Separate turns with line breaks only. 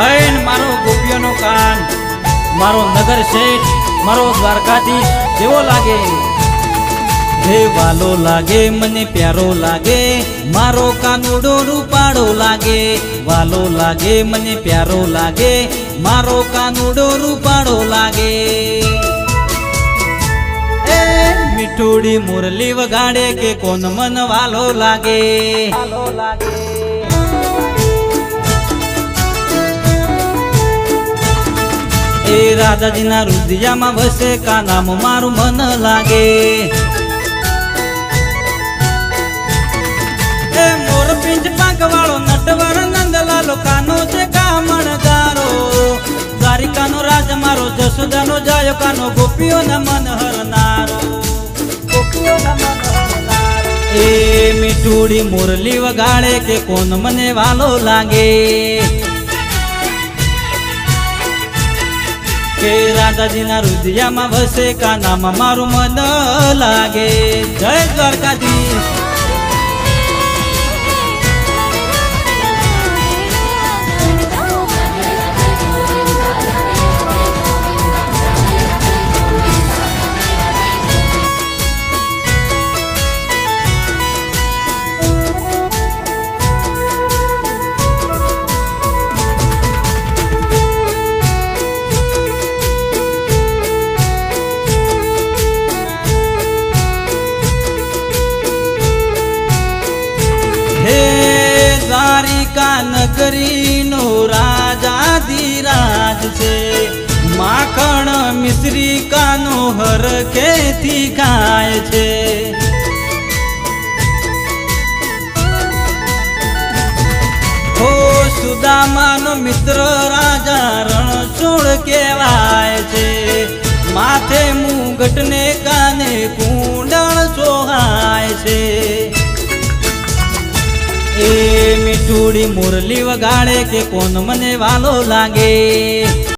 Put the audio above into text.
હૈન મારો ગોપીઓનો કાન, મારો નગર શેઠ, મારો દ્વારકાધીશ કેવો લાગે. હે વાલો લાગે, મને પ્યારો લાગે, મારો કાનુડો રૂપાળો લાગે. વાલો લાગે, મને પ્યારો લાગે, મારો કાનુડો રૂપાળો લાગે. મીઠુડી મુરલી વગાડે કે કોન મન વાલો લાગે વાલો લાગે? એ રાધાજીના રુદિયામાં વસે કાનામાં મારું મન લાગે. એ મોર પિંચ પાંખ વાળો નટવર નંદલાલો કાનો છે કામણગારો દ્વારિકાનો રાજ મારો, જસોદાનો જાયો કાનો, ગોપીઓના મન હરનારો. ગોપીઓના મન હરનારો એ મુરલી વગાડે કે કોણ મને વાલો લાગે. કે રાધાજીના રુદિયામાં વસે કાનામાં મારું મન લાગે. જય દ્વારકાધીશ. દ્વારિકા નગરીનો રાજાધિરાજ છે. માખણ મિશ્રી કાનો હરખેથી ખાય છે. હો સુદામાનો મિત્ર રાજા રણછોડ કહેવાય છે. માથે મુગટને એ મુરલી વગાડે કે કોણ મને વાલો લાગે?